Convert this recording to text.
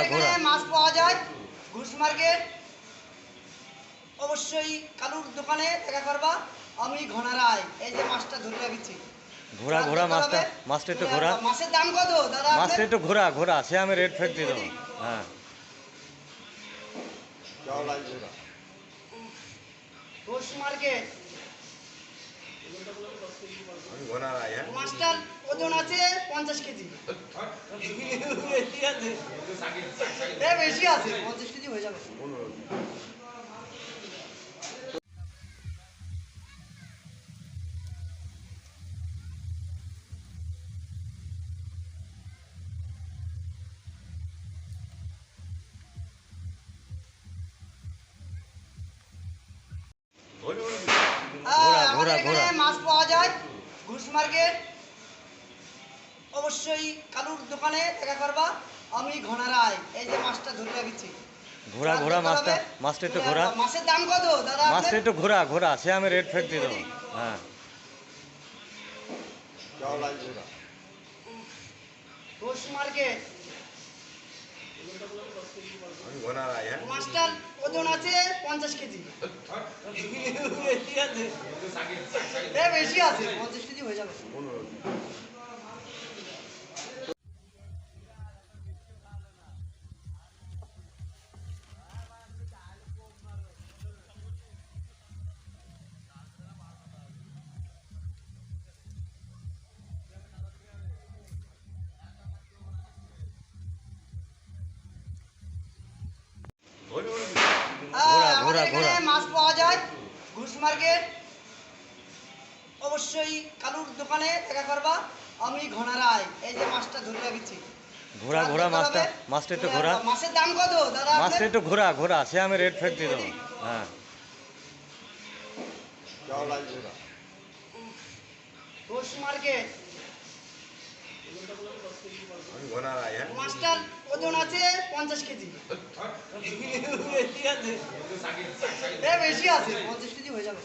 ঘোড়া, ঘোড়া। মাছ পাওয়া যায় ঘুষ মার্কেট। অবশ্যই কালুর দোকানে দেখা করবা আমি ঘোড়া রায় এই যে মাছটা ধরে রাখছি। ঘোড়া ঘোড়া মাছটা মাছটা একটু ঘোড়া মাছের দাম কত দাদা মাছটা? একটু ঘোরা ঘোরা সে আমি রেট ফেট দিয়ে দেবো। হ্যাঁ। ঘুষ মার্কেট। হ্যাঁ মাছটার ওজন আছে পঞ্চাশ কেজি। আছে এ, বেশি আছে পঞ্চাশ কেজি হয়ে যাবে। ঘোড়া, ঘোড়া, এখানে ঘোড়া। মাছ পাওয়া যায় ঘুষ মার্কেট। অবশ্যই কালুর দোকানে দেখা করবা আমি ঘোড়া রায়। এই যে মাছটা ধরে রাখছি। ঘোড়া ঘোড়া মাছটা মাছটা একটু ঘোরা মাছের দাম কত? দাদা মাছটা একটু ঘোরা ঘোরা সে আমি রেট ফেট দিয়ে দেবো। হ্যাঁ। ঘোড়া ঘুষ মার্কেট। আমি ওজন আছে পঞ্চাশ কেজি। বেশি আছে পঞ্চাশ কেজি হয়ে যাবে। ঘোড়া, ঘোড়া, ঘোড়া। মাছ পাওয়া যায় ঘুষ মার্কেট। অবশ্যই কালুর দোকানে দেখা করবা আমি ঘোড়া রায়। এই যে মাছটা ধরে রাখছি। ঘোড়া ঘোড়া মাছটা মাছটা একটু ঘোরা মাছের দাম কত? দাদা মাছটা? একটু ঘোরা ঘোরা সে আমি রেট ফেট দিয়ে দেবো। হ্যাঁ। ঘোড়া। ঘুষ মার্কেট। হ্যাঁ? মাছটার ওজন আছে পঞ্চাশ কেজি। বেশি আছে। এ, বেশি আছে পঞ্চাশ কেজি হয়ে যাবে।